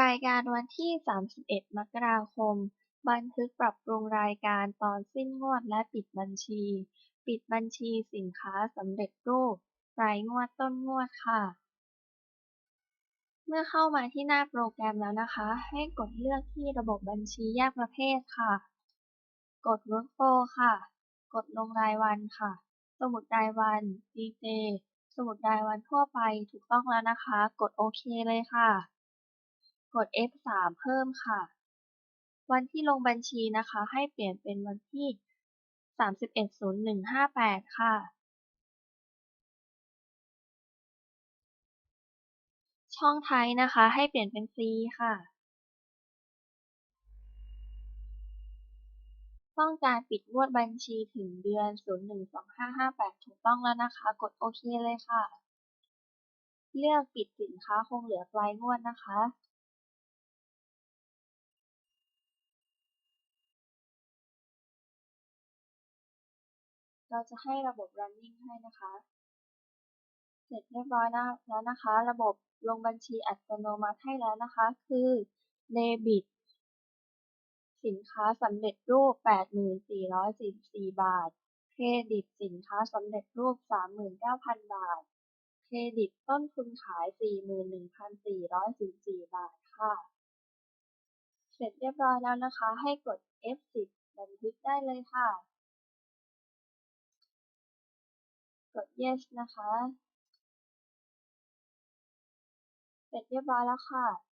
รายการวันที่ 31 มกราคม บันทึกปรับปรุงรายการตอนสิ้นงวดและปิดบัญชี ปิดบัญชีสินค้าสำเร็จรูป รายงวดต้นงวดค่ะ เมื่อเข้ามาที่หน้าโปรแกรมแล้วนะคะ ให้กดเลือกที่ระบบบัญชีแยกประเภทค่ะ กด Workflow ค่ะ กดลงรายวันค่ะ สมุดรายวัน DJ สมุดรายวันทั่วไปถูกต้องแล้วนะคะ กดโอเคเลยค่ะ กด F3 เพิ่มค่ะ วันที่ลงบัญชีนะคะ ให้เปลี่ยนเป็นวันที่ 31/01/58 ค่ะ ช่องไทยนะคะ ให้เปลี่ยนเป็น C ค่ะ ต้องการปิดงวดบัญชีถึงเดือน 012558 ถูกต้องแล้วนะคะ กดโอเคเลยค่ะเลือกปิดสินค้าคงเหลือปลายงวดนะคะ เราจะให้ระบบ running ให้นะคะ เสร็จเรียบร้อยแล้วนะคะ ระบบลงบัญชีอัตโนมัติให้แล้วนะคะ คือ Debit สินค้าสำเร็จรูป 84,44 บาท เครดิตสินค้าสำเร็จรูป 39,000 บาท เครดิตต้นทุนขาย 41,414บาทค่ะ เสร็จเรียบร้อยแล้วนะคะ ให้กด F10 บันทึกได้เลยค่ะ ด Yes นะคะ เสร็จเรียบร้อยแล้วค่ะ